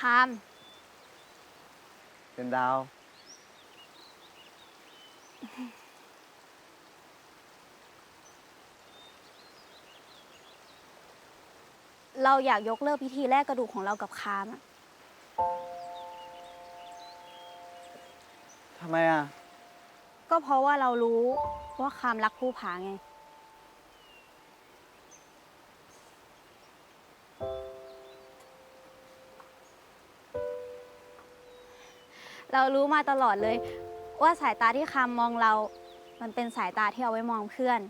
คาม เป็นดาว เราอยากยกเลิกพิธีแลกกระดูกของเรากับคามอะทำไมอะ ก็เพราะว่าเรารู้ว่าคามรักภูผาไง เรารู้มาตลอดเลย ว่าสายตาที่คามมองเรา มันเป็นสายตาที่เอาไว้มองเพื่อน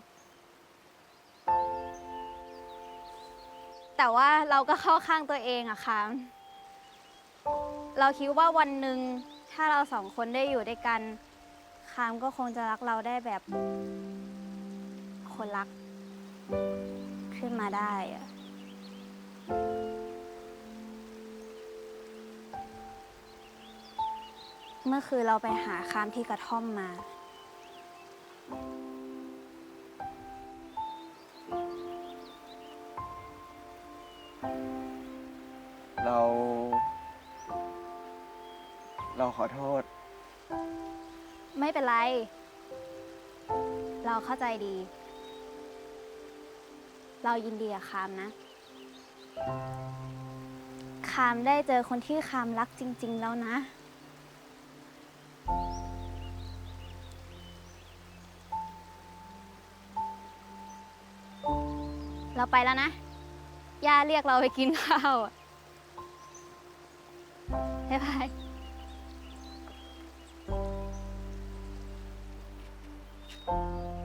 แต่ว่าเราก็เข้าข้างตัวเองอะคามเราคิดว่าวันหนึ่งถ้าเราสองคนได้อยู่ด้วยกัน คามก็คงจะรักเราได้แบบ คนรักขึ้นมาได้อะ เมื่อคืนเราไปหาคามที่กระท่อมมา เรา เราขอโทษ ไม่เป็นไร เราเข้าใจดี เรายินดีกับคามนะ คามได้เจอคนที่คามรักจริง ๆ แล้วนะ เราไปแล้วนะ ย่าเรียกเราไปกินข้าวบ๊ายบายเ